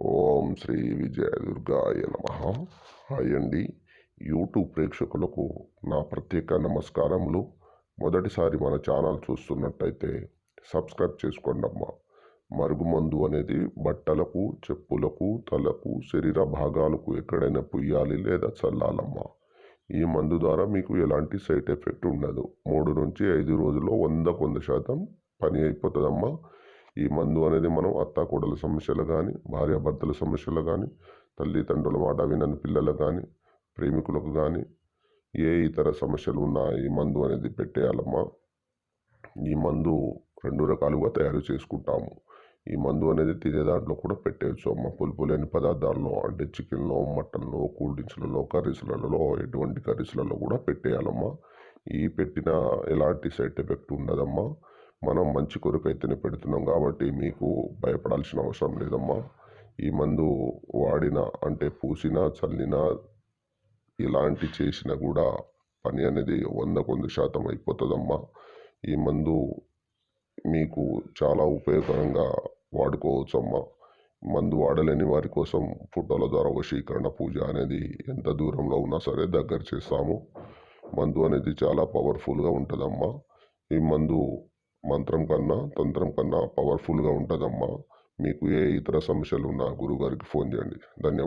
ఓం శ్రీ విజయ దుర్గాయ నమ. హాయ్ అండి. యూట్యూబ్ ప్రేక్షకులకు నా ప్రత్యేక నమస్కారములు. మొదటిసారి మన ఛానల్ చూస్తున్నట్టయితే సబ్స్క్రైబ్ చేసుకోండి అమ్మా. మరుగుమందు అనేది బట్టలకు చెప్పులకు తలకు శరీర భాగాలకు ఎక్కడైనా పుయ్యాలి లేదా చల్లాలమ్మా. ఈ మందు ద్వారా మీకు ఎలాంటి సైడ్ ఎఫెక్ట్ ఉండదు. మూడు నుంచి ఐదు రోజుల్లో వందకు వంద శాతం పని అయిపోతుందమ్మా. ఈ మందు అనేది మనం అత్తాకోడల సమస్యలు కానీ భార్యాభర్తల సమస్యలు కానీ తల్లిదండ్రుల మాట వినని పిల్లలకు కానీ ప్రేమికులకు కానీ ఏ ఇతర సమస్యలు ఉన్నా ఈ మందు అనేది పెట్టేయాలమ్మా. ఈ మందు రెండు రకాలుగా తయారు చేసుకుంటాము. ఈ మందు అనేది తినే దాంట్లో కూడా పెట్టేయచ్చు అమ్మ. పులుపు లేని పదార్థాల్లో అంటే చికెన్లో మటన్లో కూల్ డ్రింక్స్లలో కర్రీస్లలో ఎటువంటి కర్రీస్లలో కూడా పెట్టేయాలమ్మా. ఈ పెట్టిన ఎలాంటి సైడ్ ఎఫెక్ట్ ఉండదమ్మా. మనం మంచి కొరకు అయితేనే పెడుతున్నాం కాబట్టి మీకు భయపడాల్సిన అవసరం లేదమ్మా. ఈ మందు వాడిన అంటే పూసినా చల్లినా ఇలాంటి చేసినా కూడా పని అనేది వందకు వంద శాతం అయిపోతుందమ్మా. ఈ మందు మీకు చాలా ఉపయోగకరంగా వాడుకోవచ్చు అమ్మా మందు వాడలేని వారి కోసం ఫోటోల ద్వారా వశీకరణ పూజ అనేది ఎంత దూరంలో ఉన్నా సరే దగ్గర చేస్తాము. మందు అనేది చాలా పవర్ఫుల్గా ఉంటుందమ్మా. ఈ మందు మంత్రం కన్నా తంత్రం కన్నా పవర్ఫుల్గా ఉంటుందమ్మా. మీకు ఏ ఇతర సమస్యలు ఉన్నా గురుగారికి ఫోన్ చేయండి. ధన్యవాదాలు.